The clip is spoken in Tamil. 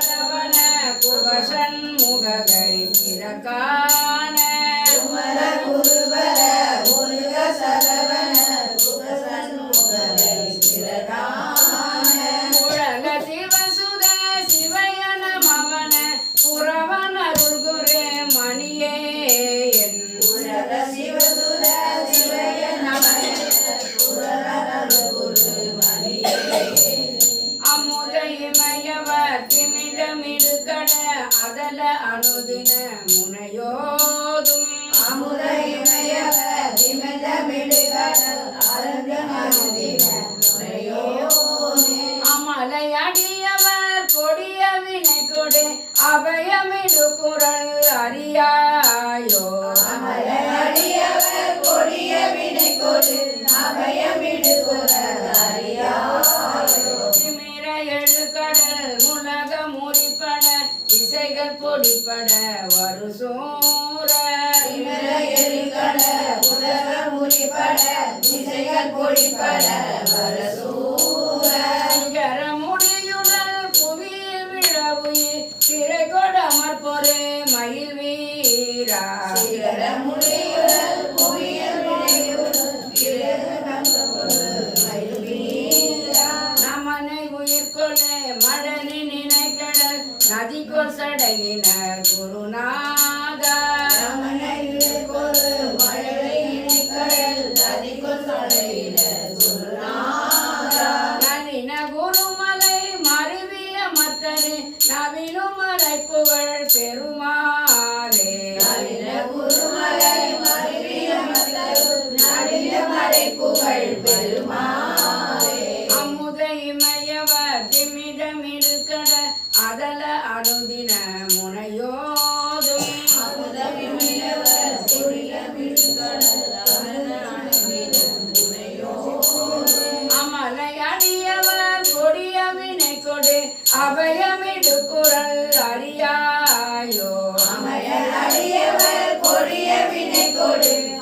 குமரவன குவசன் முககரி பிறக்கான குமர குருவர முருக சரவண குவசன் மணியே என். உலக சிவசுத திமிழமிடுகட அதல அனுதின முனையோதும் அமுத இமயவர் திமிழமிடுகடல் அருந்த மருதின முறையோனே. அமலையடியவர் கொடிய வினை கொடு அபயமிடு குரல் அறியாயோ அமரடியவர் கொடிய வினை கொடு அபயமிடு இசைகள் பொடிப்பட வரு சூர எரிகட உலக முறிப்பட திசைகள் பொடிப்பட வரசூர சிகர முடியுடல் புவியில் விழவுயிர் திரை கொடமர் பொறு மயில் வீரா. சிகர முடியுடல் புவியல் கொசடையினர் குருநாதா ரமணையில் கொரு நளின குருமலை மருவிய மத்தரு நவிலுமலை புகழ் பெருமாளே அதல அனுதின முனையோதும். அமலையடியவர் கொடிய வினை கொடு. அபயமிடு குரல் அறியாயோ அமரர் அடியவர் கொடிய வினை கொடு.